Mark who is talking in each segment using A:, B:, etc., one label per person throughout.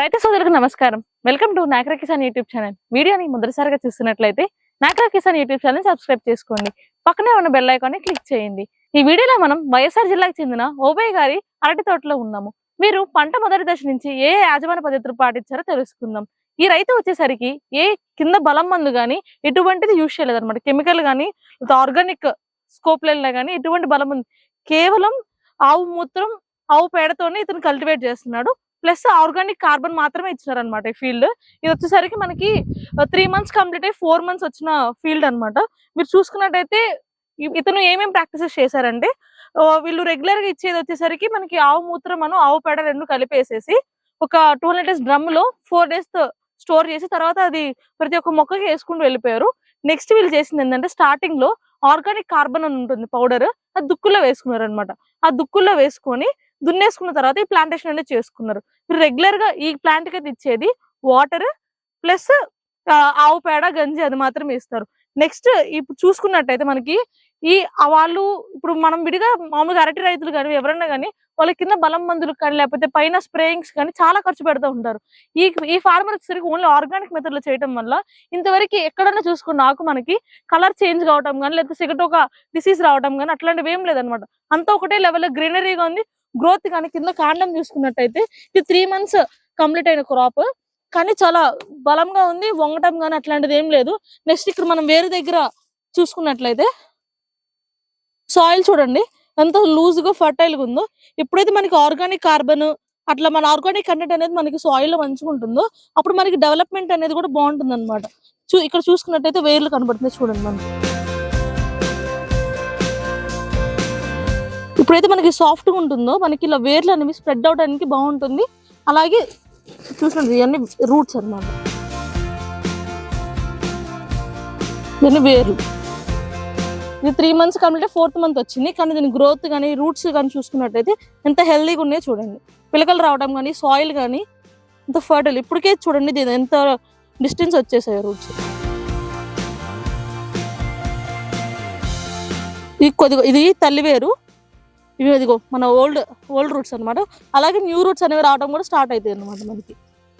A: రైతు సోదరులకు నమస్కారం. Welcome to Nakara Kisan YouTube channel. వీడియోని మొదటిసారిగా చూస్తున్నట్లయితే Nakara Kisan YouTube channel subscribe చేసుకోండి. పక్కనే ఉన్న బెల్ ఐకాన్ని క్లిక్ చేయండి. ఈ వీడియోలో మనం వైఎస్ఆర్ జిల్లాకు చెందిన ఓబయ్య గారి అరటి తోటలో ఉన్నాము. వీరు పంట మొదటి దశ నుంచి ఏ యాజమాన్య పద్ధతులు పాటించారో తెలుసుకుందాం. ఈ రైతు వచ్చేసరికి ఏ కింద బలం మందు గాని ఎటువంటిది యూజ్ చేయలేదు అనమాట కెమికల్ కానీ ఆర్గానిక్ స్కోప్లలో కానీ ఎటువంటి బలం ఉంది. కేవలం ఆవు మూత్రం ఆవు పేడతోనే ఇతను కల్టివేట్ చేస్తున్నాడు. ప్లస్ ఆర్గానిక్ కార్బన్ మాత్రమే ఇచ్చినారనమాట ఈ ఫీల్డ్. ఇది వచ్చేసరికి మనకి త్రీ మంత్స్ కంప్లీట్ అయ్యి ఫోర్ మంత్స్ వచ్చిన ఫీల్డ్ అన్నమాట. మీరు చూసుకున్నట్టయితే ఇతను ఏమేం ప్రాక్టీసెస్ చేశారంటే వీళ్ళు రెగ్యులర్గా ఇచ్చేది వచ్చేసరికి మనకి ఆవు మూత్రం అను ఆవు పేడ రెండు కలిపేసేసి ఒక టూ హండ్రెడ్ డేస్ డ్రమ్లో ఫోర్ డేస్ స్టోర్ చేసి తర్వాత అది ప్రతి ఒక్క మొక్కకి వేసుకుంటూ వెళ్ళిపోయారు. నెక్స్ట్ వీళ్ళు చేసింది ఏంటంటే స్టార్టింగ్లో ఆర్గానిక్ కార్బన్ అని ఉంటుంది పౌడర్ అది దుక్కుల్లో వేసుకున్నారు అనమాట ఆ దుక్కుల్లో వేసుకొని దున్నేసుకున్న తర్వాత ఈ ప్లాంటేషన్ అనేది చేసుకున్నారు. మీరు రెగ్యులర్గా ఈ ప్లాంట్కి అయితే ఇచ్చేది వాటర్ ప్లస్ ఆవు పేడ గంజి అది మాత్రమే ఇస్తారు నెక్స్ట్ ఇప్పుడు చూసుకున్నట్టయితే మనకి ఈ వాళ్ళు ఇప్పుడు మనం విడిగా మామూలుగా అరటి రైతులు కానీ ఎవరన్నా కానీ వాళ్ళ కింద బలం మందులు కానీ లేకపోతే పైన స్ప్రేయింగ్స్ కానీ చాలా ఖర్చు పెడుతూ ఉంటారు. ఈ ఈ ఫార్మర్ వచ్చేసరికి ఓన్లీ ఆర్గానిక్ మెథడ్లో చేయటం చేయడం వల్ల ఇంతవరకు ఎక్కడన్నా చూసుకున్న ఆకు మనకి కలర్ చేంజ్ కావటం కానీ లేకపోతే సిగట ఒక డిసీజ్ రావడం కానీ అట్లాంటివి ఏం లేదనమాట. అంతా ఒకటే లెవెల్ గ్రీనరీగా ఉంది. గ్రోత్ కానీ కింద కాండం చూసుకున్నట్టయితే ఇది త్రీ మంత్స్ కంప్లీట్ అయిన క్రాప్ కానీ చాలా బలంగా ఉంది వంగటం కానీ అట్లాంటిది ఏం లేదు. నెక్స్ట్ ఇక్కడ మనం వేరే దగ్గర చూసుకున్నట్లయితే సాయిల్ చూడండి ఎంత లూజ్గా గా ఫర్టైల్గా ఉందో. ఎప్పుడైతే మనకి ఆర్గానిక్ కార్బన్ అట్లా మన ఆర్గానిక్ కంటెంట్ అనేది మనకి సాయిల్లో మంచిగా ఉంటుందో అప్పుడు మనకి డెవలప్మెంట్ అనేది కూడా బాగుంటుంది అనమాట చూ ఇక్కడ చూసుకున్నట్టయితే వేర్లు కనబడుతుంది చూడండి మనకి ఎప్పుడైతే మనకి సాఫ్ట్గా ఉంటుందో మనకి ఇలా వేర్లు అనేవి స్ప్రెడ్ అవడానికి బాగుంటుంది. అలాగే చూసినట్టు ఇవన్నీ రూట్స్ అన్నమాట. ఇవన్నీ వేర్లు. ఇది three months complete fourth month వచ్చింది. కానీ దీని గ్రోత్ కానీ రూట్స్ కానీ చూసుకున్నట్టయితే ఎంత హెల్దీగా ఉన్నాయో చూడండి. పిలకలు రావడం కానీ సాయిల్ కానీ ఎంత ఫర్టైల్ ఇప్పటికే చూడండి దీని ఎంత డిస్టెన్స్ వచ్చేసాయి రూట్స్ ఇది కొద్దిగా ఇది తల్లివేరు. ఇవి ఇదిగో మన ఓల్డ్ ఓల్డ్ రూట్స్ అనమాట అలాగే న్యూ రూట్స్ అనేవి రావడం కూడా స్టార్ట్ అవుతాయి అనమాట మనకి.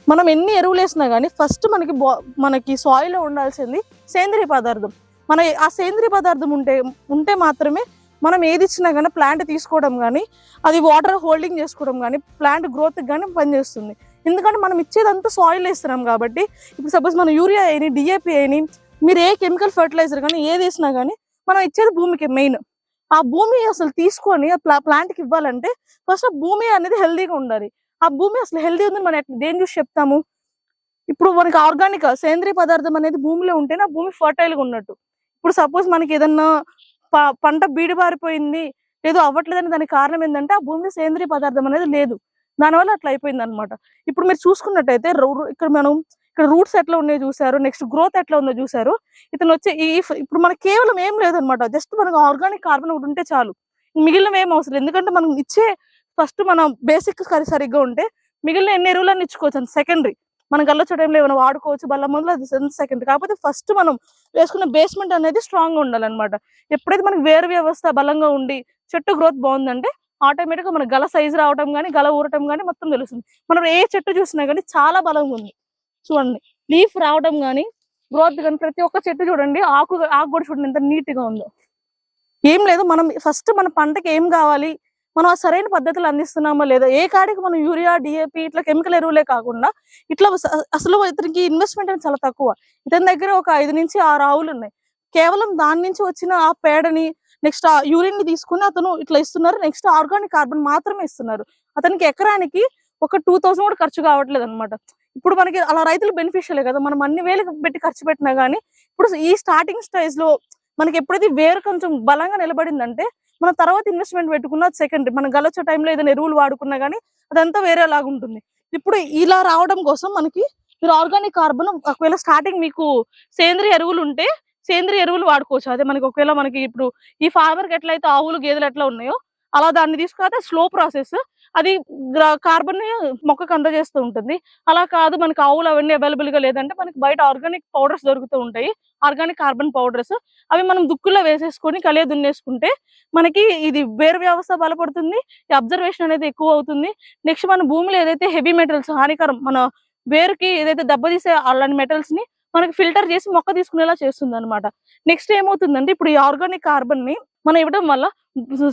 A: మనం ఎన్ని ఎరువులు వేసినా కానీ ఫస్ట్ మనకి బా- మనకి సాయిల్లో ఉండాల్సింది సేంద్రియ పదార్థం. మన ఆ సేంద్రియ పదార్థం ఉంటే ఉంటే మాత్రమే మనం ఏది ఇచ్చినా కానీ ప్లాంట్ తీసుకోవడం కానీ అది వాటర్ హోల్డింగ్ చేసుకోవడం కానీ ప్లాంట్ గ్రోత్ కానీ పనిచేస్తుంది. ఎందుకంటే మనం ఇచ్చేదంతా సాయిల్ వేస్తున్నాం కాబట్టి ఇప్పుడు సపోజ్ మనం యూరియా అయిని డిఏపి అయిని మీరు ఏ కెమికల్ ఫర్టిలైజర్ కానీ ఏది వేసినా కానీ మనం ఇచ్చేది భూమికి మెయిన్ ఆ భూమి అసలు తీసుకొని ఆ ప్లా ప్లాంట్కి ఇవ్వాలంటే ఫస్ట్ ఆ భూమి అనేది హెల్దీగా ఉండాలి. ఆ భూమి అసలు హెల్దీ ఉందని మనం ఎట్లా- దేని చూసి చెప్తాము? ఇప్పుడు మనకి ఆర్గానిక్ సేంద్రియ పదార్థం అనేది భూమిలో ఉంటేనే ఆ భూమి ఫర్టైల్గా ఉన్నట్టు. ఇప్పుడు సపోజ్ మనకి ఏదన్నా పంట బీడి బారిపోయింది ఏదో అవ్వట్లేదని దానికి కారణం ఏంటంటే ఆ భూమిలో సేంద్రియ పదార్థం అనేది లేదు. దానివల్ల అట్లా అయిపోయింది అనమాట ఇప్పుడు మీరు చూసుకున్నట్టయితే ఇక్కడ మనం ఇక్కడ రూట్స్ ఎట్లా ఉన్నాయో చూసారు నెక్స్ట్ గ్రోత్ ఎట్లా ఉందో చూసారు ఇతను వచ్చి ఈ ఇప్పుడు మనకి కేవలం ఏం లేదనమాట జస్ట్ మనకు ఆర్గానిక్ కార్బన్ ఒకటి ఉంటే చాలు. మిగిలిన ఏం అవసరం ఎందుకంటే మనం ఇచ్చే ఫస్ట్ మనం బేసిక్ సరిగ్గా ఉంటే మిగిలిన ఎన్ని ఎరువులన్నీ ఇచ్చుకోవచ్చు. సెకండరీ మనం గల్లొచ్చే టైంలో ఏమైనా వాడుకోవచ్చు బల్ల మందులు అది సెకండ్. కాకపోతే ఫస్ట్ మనం వేసుకున్న బేస్మెంట్ అనేది స్ట్రాంగ్గా ఉండాలన్నమాట. ఎప్పుడైతే మనకి వేరు వ్యవస్థ బలంగా ఉండి చెట్టు గ్రోత్ బాగుందంటే ఆటోమేటిక్గా మన గల సైజ్ రావటం కానీ గల ఊరటం కానీ మొత్తం తెలుస్తుంది. మనం ఏ చెట్టు చూసినా కానీ చాలా బలంగా ఉంది. చూడండి. లీఫ్ రావడం కానీ గ్రోత్ కానీ ప్రతి ఒక్క చెట్టు చూడండి ఆకు ఆకు కూడా చూడండి ఎంత నీట్గా ఉందో. ఏం లేదు మనం ఫస్ట్ మన పంటకి ఏం కావాలి మనం ఆ సరైన పద్ధతులు అందిస్తున్నామా లేదా ఏ కాడికి మనం యూరియా డిఏపి ఇట్లా కెమికల్ ఎరువులే కాకుండా ఇట్లా అసలు ఇతనికి ఇన్వెస్ట్మెంట్ అనేది చాలా తక్కువ. ఇతని దగ్గర ఒక ఐదు నుంచి ఆరు ఆవులు ఉన్నాయి. కేవలం దాని నుంచి వచ్చిన ఆ పేడని నెక్స్ట్ ఆ యూరిన్ని తీసుకుని అతను ఇట్లా ఇస్తున్నారు. నెక్స్ట్ ఆర్గానిక్ కార్బన్ మాత్రమే ఇస్తున్నారు. అతనికి ఎకరానికి ఒక టూ థౌసండ్ కూడా ఖర్చు కావట్లేదు అనమాట ఇప్పుడు మనకి అలా రైతులు బెనిఫిషియలే కదా మనం అన్ని వేలకు పెట్టి ఖర్చు పెట్టినా కానీ ఇప్పుడు ఈ స్టార్టింగ్ స్టేజ్లో మనకి ఎప్పుడైతే వేరు కొంచెం బలంగా నిలబడిందంటే మన తర్వాత ఇన్వెస్ట్మెంట్ పెట్టుకున్న సెకండరీ మనం గలొచ్చే టైంలో ఏదైనా ఎరువులు వాడుకున్నా కానీ అదంతా వేరేలాగా ఉంటుంది. ఇప్పుడు ఇలా రావడం కోసం మనకి మీరు ఆర్గానిక్ కార్బన్ ఒకవేళ స్టార్టింగ్ మీకు సేంద్రియ ఎరువులు ఉంటే సేంద్రియ ఎరువులు వాడుకోవచ్చు. అదే మనకి ఒకవేళ మనకి ఇప్పుడు ఈ ఫార్మర్కి ఎట్లయితే ఆవులు గేదెలు ఎట్లా ఉన్నాయో అలా దాన్ని తీసుకురాతే స్లో ప్రాసెస్ అది కార్బన్ మొక్కకు అందజేస్తూ ఉంటుంది. అలా కాదు మనకి ఆవులు అవన్నీ అవైలబుల్గా లేదంటే మనకి బయట ఆర్గానిక్ పౌడర్స్ దొరుకుతూ ఉంటాయి. Organic carbon powders. అవి మనం దుక్కుల్లో వేసేసుకొని కలియ దున్నేసుకుంటే మనకి ఇది వేరు వ్యవస్థ బలపడుతుంది ఈ అబ్జర్వేషన్ అనేది ఎక్కువ అవుతుంది. నెక్స్ట్ మన భూమిలో ఏదైతే హెవీ మెటల్స్ హానికరం మన వేరుకి ఏదైతే దెబ్బతీసే అలాంటి మెటల్స్ని మనకి ఫిల్టర్ చేసి మొక్క తీసుకునేలా చేస్తుంది అనమాట నెక్స్ట్ ఏమవుతుందంటే ఇప్పుడు ఈ ఆర్గానిక్ కార్బన్ని మనం ఇవ్వడం వల్ల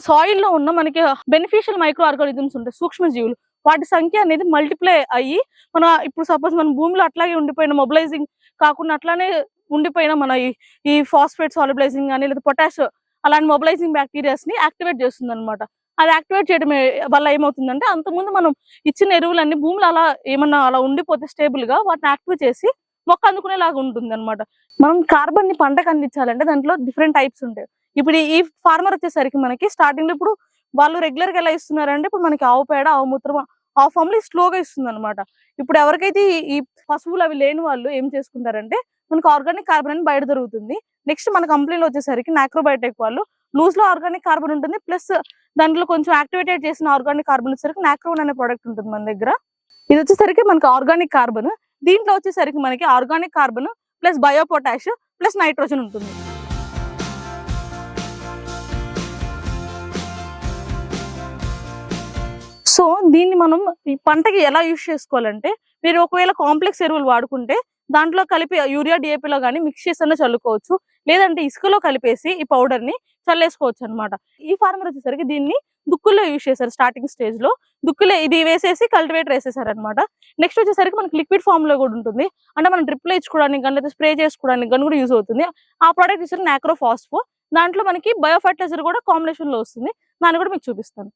A: సాయిల్లో ఉన్న మనకి బెనిఫిషియల్ మైక్రో ఆర్గానిజమ్స్ ఉంటాయి సూక్ష్మజీవులు. వాటి సంఖ్య అనేది మల్టిప్లై అయ్యి మన ఇప్పుడు సపోజ్ మన భూమిలో అట్లాగే ఉండిపోయిన మొబిలైజింగ్ కాకుండా అట్లానే ఉండిపోయిన మన ఈ- ఈ ఫాస్ఫేట్ సాలిబిలైజింగ్ కానీ లేదా పొటాష్ అలాంటి మొబిలైజింగ్ బ్యాక్టీరియాస్ని యాక్టివేట్ చేస్తుంది అనమాట అది యాక్టివేట్ చేయడం వల్ల ఏమవుతుందంటే అంతకుముందు మనం ఇచ్చిన ఎరువులన్నీ భూమిలో అలా ఏమన్నా అలా ఉండిపోతే స్టేబుల్గా వాటిని యాక్టివేట్ చేసి మొక్క అందుకునేలాగా ఉంటుంది అనమాట మనం కార్బన్ని పంటకు అందించాలంటే దాంట్లో డిఫరెంట్ టైప్స్ ఉంటాయి. ఇప్పుడు ఈ ఫార్మర్ వచ్చేసరికి మనకి స్టార్టింగ్లో ఇప్పుడు వాళ్ళు రెగ్యులర్గా ఎలా ఇస్తున్నారంటే ఇప్పుడు మనకి ఆవు పేడ ఆవు మూత్రం ఆ ఫామ్లో స్లోగా ఇస్తుంది అనమాట ఇప్పుడు ఎవరికైతే ఈ- పశువులు అవి లేని వాళ్ళు ఏం చేసుకుంటారంటే మనకి ఆర్గానిక్ కార్బన్ అని బయట దొరుకుతుంది. నెక్స్ట్ మన కంపెనీలో వచ్చేసరికి నాక్రోబయోటెక్ వాళ్ళు లూజ్లో ఆర్గానిక్ కార్బన్ ఉంటుంది. ప్లస్ దాంట్లో కొంచెం యాక్టివేటెడ్ చేసిన ఆర్గానిక్ కార్బన్ వచ్చేసరికి నాక్రోన్ అనే ప్రోడక్ట్ ఉంటుంది మన దగ్గర. ఇది వచ్చేసరికి మనకి ఆర్గానిక్ కార్బన్ దీంట్లో వచ్చేసరికి మనకి organic carbon plus bio potash plus nitrogen ఉంటుంది. సో దీన్ని మనం ఈ పంటకి ఎలా యూజ్ చేసుకోవాలంటే మీరు ఒకవేళ కాంప్లెక్స్ ఎరువులు వాడుకుంటే దాంట్లో కలిపి యూరియా డిఏపిలో కానీ మిక్స్ చేసి చల్లుకోవచ్చు. లేదంటే ఇసుకలో కలిపేసి ఈ పౌడర్ని చల్లేసుకోవచ్చు అన్నమాట ఈ ఫార్మర్ వచ్చేసరికి దీన్ని దుక్కుల్లో యూజ్ చేశారు స్టార్టింగ్ స్టేజ్లో. దుక్కులో ఇది వేసేసి కల్టివేటర్ వేసేసారు అనమాట నెక్స్ట్ వచ్చేసరికి మనకి లిక్విడ్ ఫామ్లో కూడా ఉంటుంది. అంటే మనం డ్రిప్లో ఇచ్చుకోవడానికి కానీ లేదా స్ప్రే చేసుకోవడానికి కానీ కూడా యూజ్ అవుతుంది. ఆ ప్రోడక్ట్ ఇచ్చారు నాక్రో ఫాస్ఫో దాంట్లో మనకి బయో ఫర్టిలైజర్ కూడా కాంబినేషన్లో వస్తుంది. దాన్ని కూడా మీకు చూపిస్తాను.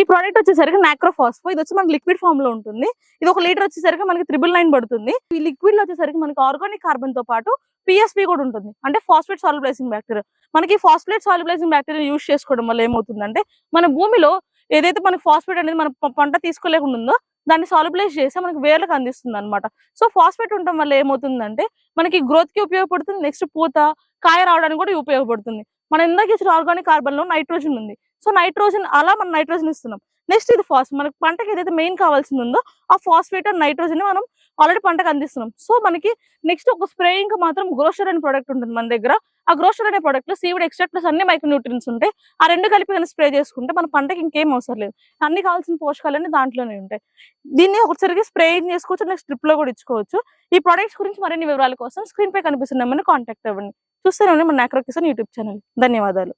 A: ఈ ప్రోడక్ట్ వచ్చేసరికి నాక్రోఫాస్ఫో. ఇది వచ్చి మనకి లిక్విడ్ ఫామ్లో ఉంటుంది. ఇది ఒక లీటర్ వచ్చేసరికి మనకి త్రిబుల్ నైన్ పడుతుంది. ఈ లిక్విడ్లో వచ్చేసరికి మనకి ఆర్గానిక్ కార్బన్తో పాటు పిఎస్పి కూడా ఉంటుంది. అంటే ఫాస్ఫేట్ సాల్యుబలైజింగ్ బ్యాక్టీరియా మనకి ఫాస్ఫేట్ సాల్యుబలైజింగ్ బ్యాక్టీరియా యూజ్ చేసుకోవడం వల్ల ఏమవుతుందంటే మన భూమిలో ఏదైతే మనకి ఫాస్ఫేట్ అనేది మన పంట తీసుకోలేకుండా ఉందో దాన్ని సాల్యుబలైజ్ చేసి మనకి వేర్లకు అందిస్తుంది అనమాట సో ఫాస్ఫేట్ ఉండటం వల్ల ఏమవుతుందంటే మనకి గ్రోత్కి ఉపయోగపడుతుంది. నెక్స్ట్ పూత కాయ రావడానికి కూడా ఉపయోగపడుతుంది. మనం ఇందాక ఇచ్చిన ఆర్గానిక్ కార్బన్లో నైట్రోజన్ ఉంది. సో నైట్రోజన్ అలా మనం నైట్రోజన్ ఇస్తున్నాం. నెక్స్ట్ ఇది ఫాస్ మనకి పంటకి ఏదైతే మెయిన్ కావాల్సింది ఉందో ఆ ఫాస్ఫేట్ అండ్ నైట్రోజన్ మనం ఆల్రెడీ పంటకు అందిస్తున్నాం. సో మనకి నెక్స్ట్ ఒక స్ప్రేయింగ్ మాత్రం గ్రోషర్ అనే ప్రోడక్ట్ ఉంటుంది మన దగ్గర. ఆ గ్రోషర్ అనే ప్రోడక్ట్లో సీవిడ్ ఎక్స్ట్రా ప్లస్ అన్ని మైక్రో న్యూట్రియన్స్ ఉంటాయి. ఆ రెండు కలిపి కానీ స్ప్రే చేసుకుంటే మన పంటకి ఇంకేం అవసరం లేదు. అన్ని కావాల్సిన పోషకాలన్నీ దాంట్లోనే ఉంటాయి. దీన్ని ఒకసారి స్ప్రేయింగ్ చేసుకోవచ్చు నెక్స్ట్ స్ట్రిప్లో కూడా ఇచ్చుకోవచ్చు. ఈ ప్రొడక్ట్స్ గురించి మరిన్ని వివరాల కోసం స్క్రీన్ పై కనిపిస్తున్న కాంటాక్ట్ అవ్వండి. చూస్తేనే మన నాక్రో కిసాన్ యూట్యూబ్ ఛానల్ ధన్యవాదాలు.